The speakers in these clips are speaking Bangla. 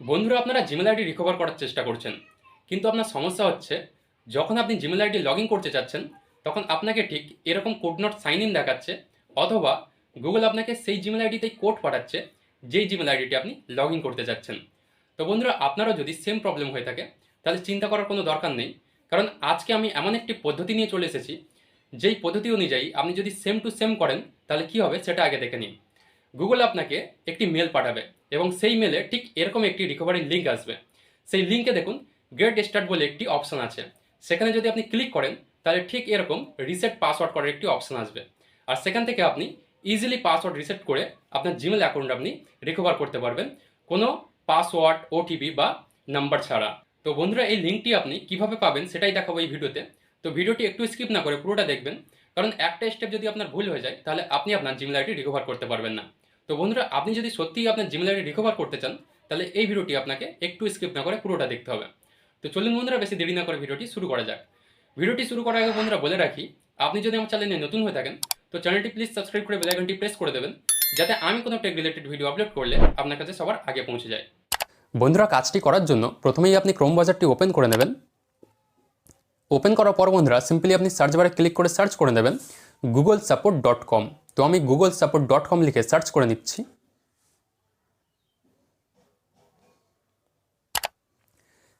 বন্ধুরা, আপনারা জিমেল আইডি রিকভার করার চেষ্টা করছেন। কিন্তু আপনার সমস্যা হচ্ছে, যখন আপনি জিমেল আইডি লগ করতে চাচ্ছেন, তখন আপনাকে ঠিক এরকম কোড নট সাইন ইন দেখাচ্ছে, অথবা গুগল আপনাকে সেই জিমেল আইডিতেই কোড পাঠাচ্ছে, যেই জিমেল আইডিটি আপনি লগ করতে চাচ্ছেন তো বন্ধুরা, আপনারও যদি সেম প্রবলেম হয়ে থাকে, তাহলে চিন্তা করার কোনো দরকার নেই, কারণ আজকে আমি এমন একটি পদ্ধতি নিয়ে চলে এসেছি, যেই পদ্ধতি অনুযায়ী আপনি যদি সেম টু সেম করেন, তাহলে কি হবে সেটা আগে দেখে নিন। গুগল আপনাকে একটি মেল পাঠাবে এবং সেই মেলে ঠিক এরকম একটি রিকভারি লিঙ্ক আসবে। সেই লিঙ্কে দেখুন গেট স্টার্ট বলে একটি অপশন আছে। সেখানে যদি আপনি ক্লিক করেন, তাহলে ঠিক এরকম রিসেট পাসওয়ার্ড করার একটি অপশন আসবে। আর সেখান থেকে আপনি ইজিলি পাসওয়ার্ড রিসেট করে আপনার জিমেল অ্যাকাউন্ট আপনি রিকভার করতে পারবেন। কোনো পাসওয়ার্ড ওটিপি বা নাম্বার ছাড়া। তো বন্ধুরা, এই লিঙ্কটি আপনি কীভাবে পাবেন সেটাই দেখাবো এই ভিডিওতে। তো ভিডিওটি একটু স্কিপ না করে পুরোটা দেখবেন। কারণ একটা স্টেপ যদি আপনার ভুল হয়ে যায়, তাহলে আপনি আপনার জিমেল আইডি রিকভার করতে পারবেন না। তো বন্ধুরা, আপনি যদি সত্যিই আপনার জিমেল আইডি রিকভার করতে চান, তাহলে এই ভিডিওটি আপনাকে একটু স্কিপ না করে পুরোটা দেখতে হবে। তো চলুন বন্ধুরা, বেশি দেরি না করে ভিডিওটি শুরু করা যাক। ভিডিওটি শুরু করার আগে বন্ধুরা বলে রাখি, আপনি যদি আমার চ্যানেলে নতুন হয়ে থাকেন, তো চ্যানেলটি প্লিজ সাবস্ক্রাইব করে বেলাইকনটি প্রেস করে দেবেন, যাতে আমি কোনো টেক রিলেটেড ভিডিও আপলোড করলে আপনার কাছে সবার আগে পৌঁছে যায়। বন্ধুরা, কাজটি করার জন্য প্রথমেই আপনি ক্রোম বাজারটি ওপেন করে নেবেন। ওপেন করার পর বন্ধুরা সিম্পলি আপনি সার্চ বারে ক্লিক করে সার্চ করে নেবেন গুগল সাপোর্ট ডট কম তো আমি গুগল সাপোর্ট ডট কম লিখে সার্চ করে নিচ্ছি।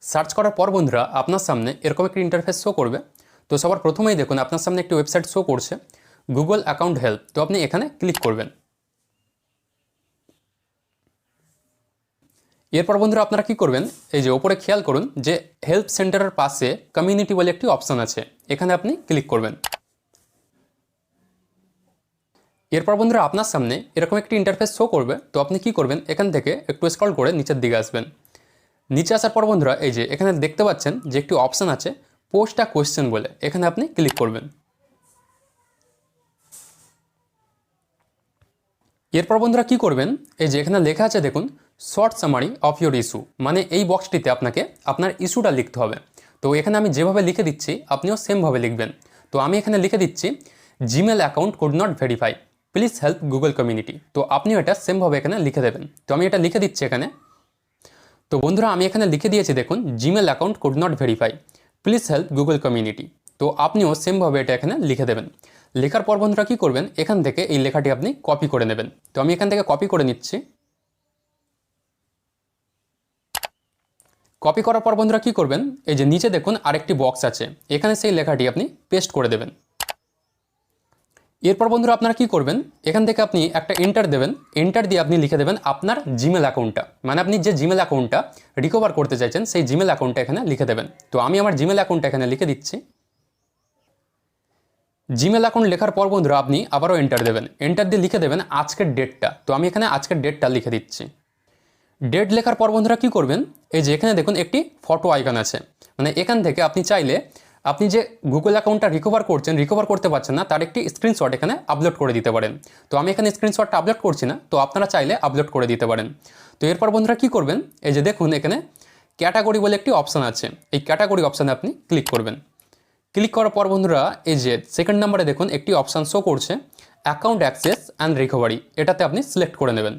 সার্চ করার পর বন্ধুরা, আপনার সামনে এরকম একটি ইন্টারফেস শো করবে। তো সবার প্রথমেই দেখুন, আপনার সামনে একটি ওয়েবসাইট শো করছে গুগল অ্যাকাউন্ট হেল্প তো আপনি এখানে ক্লিক করবেন। এরপর বন্ধুরা, আপনারা কি করবেন? এই যে ওপরে খেয়াল করুন যে হেল্প সেন্টারের পাশে কমিউনিটি বলে একটি অপশান আছে। এখানে আপনি ক্লিক করবেন। এরপর বন্ধুরা আপনার সামনে এরকম একটি ইন্টারফেস শো করবে। তো আপনি কি করবেন? এখান থেকে একটু স্ক্রল করে নিচের দিকে আসবেন। নিচে আসার পর বন্ধুরা এই যে এখানে দেখতে পাচ্ছেন যে একটি অপশান আছে পোস্ট আ কোয়েশ্চেন বলে। এখানে আপনি ক্লিক করবেন। এরপর বন্ধুরা কি করবেন? এই যে এখানে লেখা আছে দেখুন short summary of your issue মানে এই বক্সটিতে আপনাকে আপনার ইস্যুটা লিখতে হবে। তো এখানে আমি যেভাবে লিখে দিচ্ছি, আপনিও সেমভাবে লিখবেন। তো আমি এখানে লিখে দিচ্ছি Gmail account could not verify please help Google community তো আপনিও এটা সেমভাবে এখানে লিখে দেবেন। তো আমি এটা লিখে দিচ্ছি এখানে। তো বন্ধুরা, আমি এখানে লিখে দিয়েছি, দেখুন Gmail account could not verify please help Google community তো আপনিও সেমভাবে এটা এখানে লিখে দেবেন। লেখার পর বন্ধুরা কী করবেন? এখান থেকে এই লেখাটি আপনি কপি করে নেবেন। তো আমি এখান থেকে কপি করে নিচ্ছি। কপি করার পর বন্ধুরা কী করবেন? এই যে নিচে দেখুন, আরেকটি বক্স আছে। এখানে সেই লেখাটি আপনি পেস্ট করে দেবেন। এরপর বন্ধুরা আপনারা কি করবেন? এখান থেকে আপনি একটা এন্টার দেবেন। এন্টার দিয়ে আপনি লিখে দেবেন আপনার জিমেল অ্যাকাউন্টটা মানে আপনি যে জিমেল অ্যাকাউন্টটা রিকভার করতে চাইছেন, সেই জিমেল অ্যাকাউন্টটা এখানে লিখে দেবেন। তো আমি আমার জিমেল অ্যাকাউন্টটা এখানে লিখে দিচ্ছি। জিমেল অ্যাকাউন্ট লেখার পর বন্ধুরা আপনি আবারও এন্টার দেবেন। এন্টার দিয়ে লিখে দেবেন আজকের ডেটটা তো আমি এখানে আজকের ডেটটা লিখে দিচ্ছি। ডেট লেখার পর বন্ধুরা কী করবেন? এই যে এখানে দেখুন একটি ফটো আইকন আছে। মানে এখান থেকে আপনি চাইলে আপনি যে গুগল অ্যাকাউন্টটা রিকভার করছেন রিকভার করতে পারছেন না, তার একটি স্ক্রিনশট এখানে আপলোড করে দিতে পারেন। তো আমি এখানে স্ক্রিনশটটা আপলোড করছি না, তো আপনারা চাইলে আপলোড করে দিতে পারেন। তো এরপর বন্ধুরা কী করবেন? এই যে দেখুন, এখানে ক্যাটাগরি বলে একটি অপশান আছে। এই ক্যাটাগরি অপশানে আপনি ক্লিক করবেন। ক্লিক করার পর বন্ধুরা, এই যে সেকেন্ড নাম্বারে দেখুন, একটি অপশান শো করছে অ্যাকাউন্ট অ্যাক্সেস অ্যান্ড রিকভারি এটাতে আপনি সিলেক্ট করে নেবেন।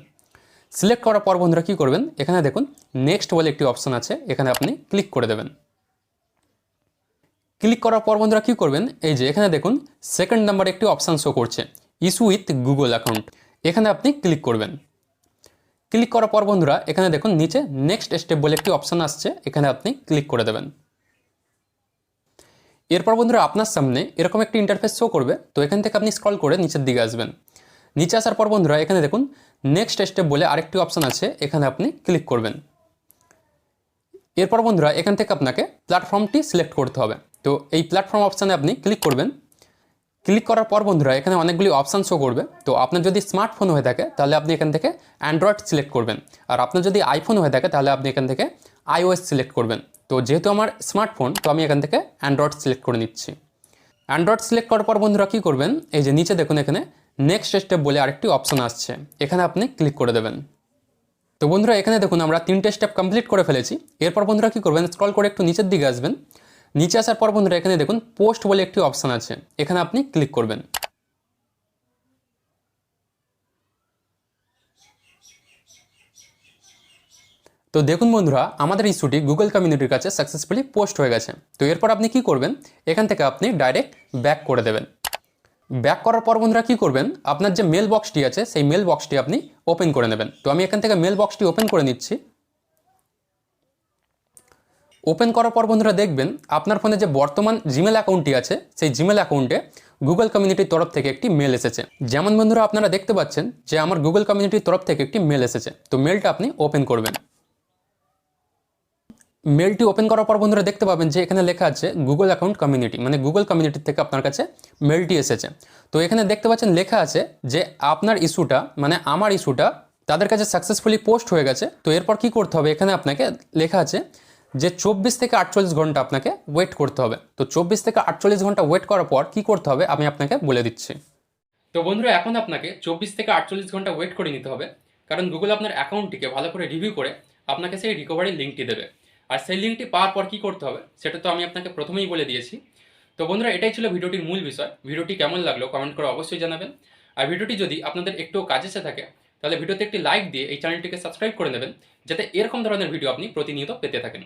সিলেক্ট করার পর বন্ধুরা কী করবেন? এখানে দেখুন নেক্সট বলে একটি অপশান আছে, এখানে আপনি ক্লিক করে দেবেন। ক্লিক করার পর বন্ধুরা কী করবেন? এই যে এখানে দেখুন সেকেন্ড নাম্বারে একটি অপশান শো করছে ইস্যু উইথ গুগল অ্যাকাউন্ট এখানে আপনি ক্লিক করবেন। ক্লিক করার পর বন্ধুরা, এখানে দেখুন, নিচে নেক্সট স্টেপ বলে একটি অপশান আসছে, এখানে আপনি ক্লিক করে দেবেন। এরপর বন্ধুরা, আপনার সামনে এরকম একটি ইন্টারফেস শো করবে, তো এখান থেকে আপনি স্ক্রল করে নিচের দিকে আসবেন। নিচে আসার পর বন্ধুরা, এখানে দেখুন নেক্সট স্টেপ বলে আরেকটি অপশান আছে, এখানে আপনি ক্লিক করবেন। এরপর বন্ধুরা, এখান থেকে আপনাকে প্ল্যাটফর্মটি সিলেক্ট করতে হবে। তো এই প্ল্যাটফর্ম অপশানে আপনি ক্লিক করবেন। ক্লিক করার পর বন্ধুরা, এখানে অনেকগুলি অপশান শো করবে। তো আপনার যদি স্মার্টফোন হয়ে থাকে, তাহলে আপনি এখান থেকে অ্যান্ড্রয়েড সিলেক্ট করবেন। আর আপনার যদি আইফোন হয়ে থাকে, তাহলে আপনি এখান থেকে আইওএস সিলেক্ট করবেন। তো যেহেতু আমার স্মার্টফোন তো আমি এখান থেকে অ্যান্ড্রয়েড সিলেক্ট করে নিচ্ছি। অ্যান্ড্রয়েড সিলেক্ট করার পর বন্ধুরা কী করবেন? এই যে নিচে দেখুন এখানে নেক্সট স্টেপ বলে আরেকটি অপশান আসছে। এখানে আপনি ক্লিক করে দেবেন। তো বন্ধুরা, এখানে দেখুন আমরা তিনটে স্টেপ কমপ্লিট করে ফেলেছি। এরপর বন্ধুরা কী করবেন? স্ক্রল করে একটু নিচের দিকে আসবেন। নিচে আসার পর বন্ধুরা, এখানে দেখুন পোস্ট বলে একটি অপশান আছে। এখানে আপনি ক্লিক করবেন। তো দেখুন বন্ধুরা, আমাদের এই ইস্যুটি গুগল কমিউনিটির কাছে সাকসেসফুলি পোস্ট হয়ে গেছে। তো এরপর আপনি কি করবেন? এখান থেকে আপনি ডাইরেক্ট ব্যাক করে দেবেন। ব্যাক করার পর বন্ধুরা কী করবেন? আপনার যে মেল বক্সটি আছে, সেই মেল বক্সটি আপনি ওপেন করে নেবেন। তো আমি এখান থেকে মেল বক্সটি ওপেন করে নিচ্ছি। ওপেন করার পর বন্ধুরা দেখবেন আপনার ফোনে যে বর্তমান জিমেল অ্যাকাউন্টটি আছে, সেই জিমেল অ্যাকাউন্টে গুগল কমিউনিটির তরফ থেকে একটি মেল এসেছে। যেমন বন্ধুরা আপনারা দেখতে পাচ্ছেন যে আমার গুগল কমিউনিটির তরফ থেকে একটি মেল এসেছে। তো মেলটা আপনি ওপেন করবেন। মেলটি ওপেন করার পর বন্ধুরা দেখতে পাবেন যে এখানে লেখা আছে গুগল অ্যাকাউন্ট কমিউনিটি মানে গুগল কমিউনিটি থেকে আপনার কাছে মেলটি এসেছে। তো এখানে দেখতে পাচ্ছেন লেখা আছে যে আপনার ইস্যুটা মানে আমার ইস্যুটা তাদের কাছে সাকসেসফুলি পোস্ট হয়ে গেছে। তো এরপর কি করতে হবে? এখানে আপনাকে লেখা আছে যে চব্বিশ থেকে আটচল্লিশ ঘণ্টা আপনাকে ওয়েট করতে হবে। তো চব্বিশ থেকে আটচল্লিশ ঘণ্টা ওয়েট করার পর কি করতে হবে আমি আপনাকে বলে দিচ্ছি। তো বন্ধুরা, এখন আপনাকে চব্বিশ থেকে আটচল্লিশ ঘণ্টা ওয়েট করে নিতে হবে। কারণ গুগল আপনার অ্যাকাউন্টটিকে ভালো করে রিভিউ করে আপনাকে সেই রিকভারি লিঙ্কটি দেবে। আর সেই লিঙ্কটি পাওয়ার পর কী করতে হবে, সেটা তো আমি আপনাকে প্রথমেই বলে দিয়েছি। তো বন্ধুরা, এটাই ছিল ভিডিওটির মূল বিষয়। ভিডিওটি কেমন লাগল কমেন্ট করে অবশ্যই জানাবেন। আর ভিডিওটি যদি আপনাদের একটু কাজে এসে থাকে, তাহলে ভিডিওতে একটি লাইক দিয়ে এই চ্যানেলটিকে সাবস্ক্রাইব করে নেবেন, যাতে এরকম ধরনের ভিডিও আপনি প্রতিনিয়ত পেতে থাকেন।